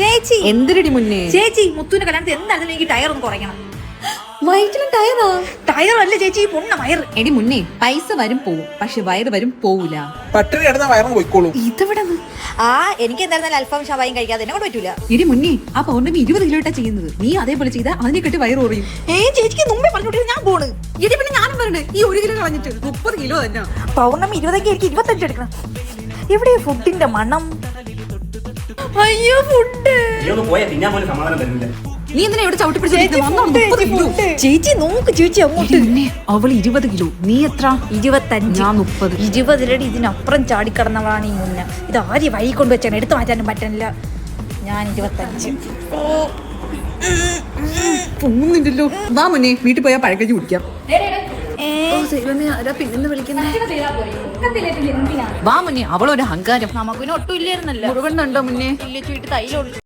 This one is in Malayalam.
ചേച്ചി. എന്തിനടി മുന്നേ? ചേച്ചി മുത്തുവിന്റെ കല്യാണത്തിൽ എന്തായാലും എനിക്ക് ടയർ ഒന്ന് കുറയ്ക്കണം. വയറ്റിലും ടയറാ ടയറല്ല അല്ല ചേച്ചി പൊണ്ണ വയറ്. എടി മുന്നേ പൈസ വരും പോവും പക്ഷെ വയറ് വരും പോവില്ല പട്ടിണി കിടന്ന വയറും പോയിക്കോളൂ. ഇതെവിടെ? ആ എനിക്ക് എന്തായിരുന്നാലും അൽഫാം ഷവായും കഴിക്കാതെ എന്നെ കൊണ്ട് പറ്റൂല. ഇടി മുന്നേ ആ പൗർണമി ഇരുപത് കിലോ ഇട്ടാ ചെയ്യുന്നത്. നീ അതേപോലെ ചെയ്താൽ അതിനെ കെട്ടി വയറ് കുറയും. ഏ ചേച്ചിക്ക് മുമ്പേ പറഞ്ഞോട്ടെ ഞാൻ പോണ്. ഇടി പിന്നെ ഞാനും പറയണ്ടേ ഈ ഒരു കിലോ കളഞ്ഞിട്ട് മുപ്പത് കിലോ തന്നെ. പൗർണമി ഇരുപതൊക്കെ എനിക്ക് ഇരുപത്തഞ്ച് എടുക്കണം. എവിടെയാ ഫുഡിന്റെ മണം? അയ്യോ ഫുഡ്. നീ ഒന്ന് പോയാ തിന്നാൻ പോലും സമാധാനം തരുന്നില്ല. നീ എന്തിനാ ഇവിടെ ചവിട്ടി കിലോ. ചേച്ചി നോക്ക് ചേച്ചി അങ്ങോട്ട്. അവൾ ഇരുപത് കിലോ. നീ എത്ര? ഇരുപത്തഞ്ച്. ഞാൻ മുപ്പത്. ഇരുപതിലടി ഇതിനപ്പുറം ചാടിക്കടന്നവളാണ് ഈ മുന്ന. ഇത് ആര് വഴി വെച്ചാൽ എടുത്തു മാറ്റാനും പറ്റണില്ല. ഞാൻ ഇരുപത്തഞ്ച്. പോകുന്നില്ലല്ലോ. വാ മുന്നേ വീട്ടിൽ പോയാൽ പഴക്കഞ്ഞി കുടിക്കാം. വാ മുന്നേ. അവളൊരു അഹങ്കാരം. നമുക്ക് ഒട്ടും ഇല്ലായിരുന്നല്ലോ. ഉണ്ടോ മുന്നേ? ഇല്ല ചുയിട്ട് തൈലുള്ളൂ